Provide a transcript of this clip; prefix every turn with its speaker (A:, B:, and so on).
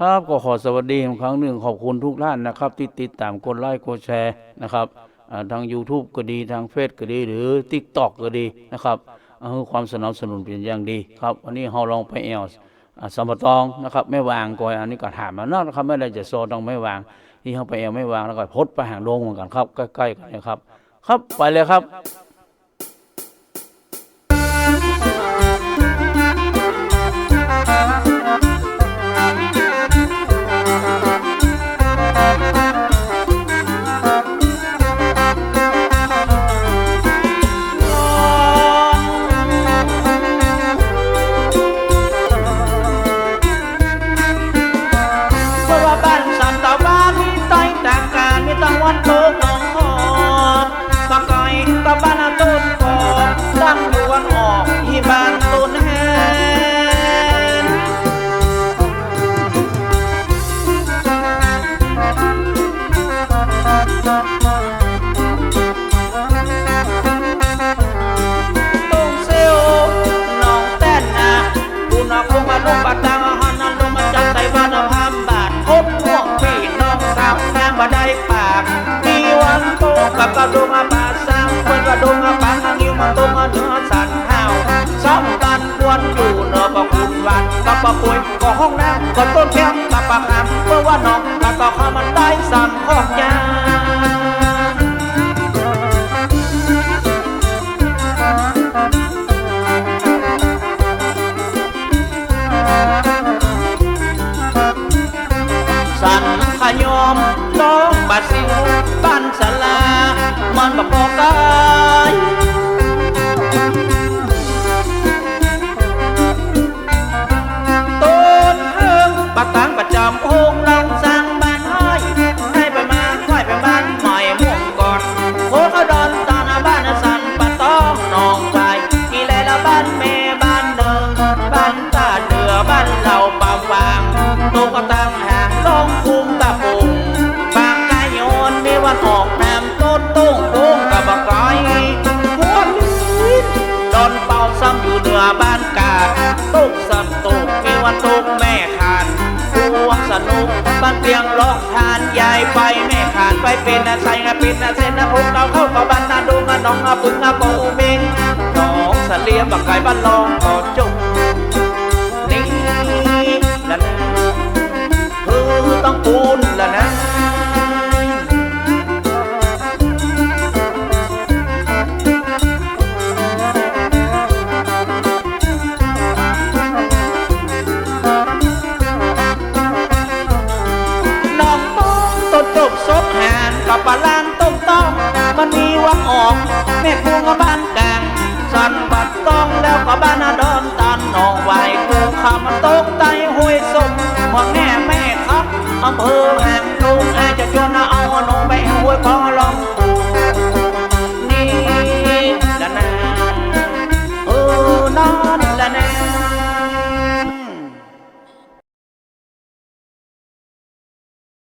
A: ครับก็ขอสวัสดีอีกครั้งหนึ่งขอบคุณทุกท่านนะครับ ที่ติดตามกดไลค์กดแชร์นะครับทาง YouTube ก็ดีทางเฟซก็ดี หรือ TikTok ก็ดีนะครับความสนับสนุนเป็นอย่างดีครับวันนี้เราลองไปแอลอ่าสมบตองนะครับไม่วางก่อยอันนี้ก็ถามมาเนาะนะครับไม่ได้จะโซต้องไม่วางที่เขาไปแอลไม่วางแล้วก็พดไปหางโลงเหมือนกันครับใกล้ๆกันนะครับ ครับไปเลยครับ
B: มีวันโตกับกระดูกมาบาดซ้ำเพื่อนกระดูกมาปางนิ้วมาตรงมาเนื้อสันห้าวสองกันควรอยู่เนอประคุณวันกับประปุยก็ห้องน้ำก็ต้นแก้มกับปากน้ำเพื่อว่าน้องกับต่อข้ามันได้สั่งขอบยาสัน ยอมน้องบัดสิวบ้านสลา มันบ่พอกายต้นเอิงปะตังประจำองค์เราสร้างบ้านให้ให้ไปมาค่อยไปบ้านใหม่ม่วงก่อนโคเขาดอนตาหน้าบ้านสันปะต้องนองไปกี่แลละบ้านแม่บ้านเดิมบ้านตาเดือบ้านเราป่าวางตกก็ตั้งห่าำอยู่เหนือบ้านกาตุกสนตุกมีวันตุกแม่ขานพวงสนุกบ้านเตียงร้อกทานยายไปแม่ขานไปเป็นนะใส่นะเป็นนะเส้นนะพุกเราเข้ากับบ้านนาดูงะน้องอาปึงอาโกเมงน้องสเลียบักไก่บ้านลองกอดจุก แม่คงกับบ้านกลางสันบัดต้องแล้วก็บ้านนาดอนตันหนองไหวกูคำตกไตห้วยสมหมองแม่แม่ครับอำเภอแห่งลุงอาจจะชวนเอาหนุ่มไปห้วยพอลอง